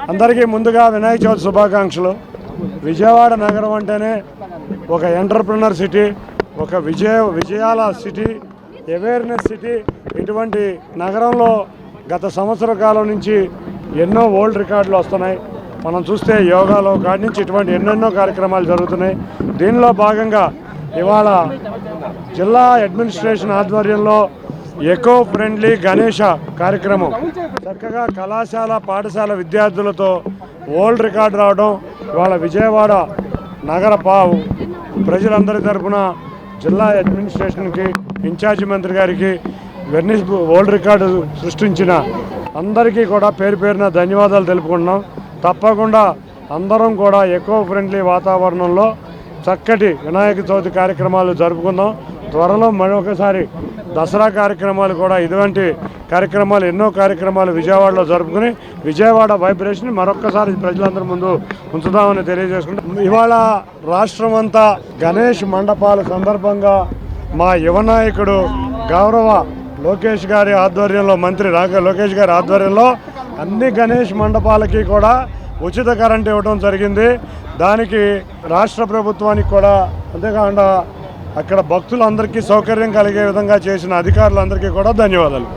అందరికీ ముందుగా వినాయక చవితి శుభాకాంక్షలు. విజయవాడ నగరం అంటేనే ఒక ఎంటర్ప్రినర్ సిటీ ఒక విజయ విజయాల సిటీ అవేర్నెస్ సిటీ. ఇటువంటి నగరంలో గత సంవత్సర కాలం నుంచి ఎన్నో ఓల్డ్ రికార్డులు వస్తున్నాయి. మనం చూస్తే యోగాలో కాడి నుంచి ఇటువంటి ఎన్నెన్నో కార్యక్రమాలు జరుగుతున్నాయి. దీనిలో భాగంగా ఇవాళ జిల్లా అడ్మినిస్ట్రేషన్ ఆధ్వర్యంలో ఎకో ఫ్రెండ్లీ గణేష కార్యక్రమం. చక్కగా కళాశాల పాఠశాల విద్యార్థులతో వరల్డ్ రికార్డు రావడం ఇవాళ విజయవాడ నగర పా ప్రజలందరి తరఫున జిల్లా అడ్మినిస్ట్రేషన్కి ఇన్ఛార్జి మంత్రి గారికి వెర్నిస్ వరల్డ్ రికార్డు సృష్టించిన అందరికీ కూడా పేరు పేరున ధన్యవాదాలు తెలుపుకుంటున్నాం. తప్పకుండా అందరం కూడా ఎకో ఫ్రెండ్లీ వాతావరణంలో చక్కటి వినాయక చవితి కార్యక్రమాలు జరుపుకుందాం. త్వరలో మరొకసారి దసరా కార్యక్రమాలు కూడా ఇటువంటి కార్యక్రమాలు ఎన్నో కార్యక్రమాలు విజయవాడలో జరుపుకుని విజయవాడ వైబ్రేషన్ మరొక్కసారి ప్రజలందరి ముందు ఉంచుదామని తెలియజేసుకుంటాం ఇవాళ రాష్ట్రం అంతా గణేష్ మండపాల సందర్భంగా మా యువ నాయకుడు గౌరవ లోకేష్ గారి ఆధ్వర్యంలో మంత్రి రాఘ లోకేష్ గారి ఆధ్వర్యంలో అన్ని గణేష్ మండపాలకి కూడా ఉచిత కరెంట్ ఇవ్వడం జరిగింది. దానికి రాష్ట్ర ప్రభుత్వానికి కూడా అంతేకాకుండా అక్కడ భక్తులందరికీ సౌకర్యం కలిగే విధంగా చేసిన అధికారులందరికీ కూడా ధన్యవాదాలు.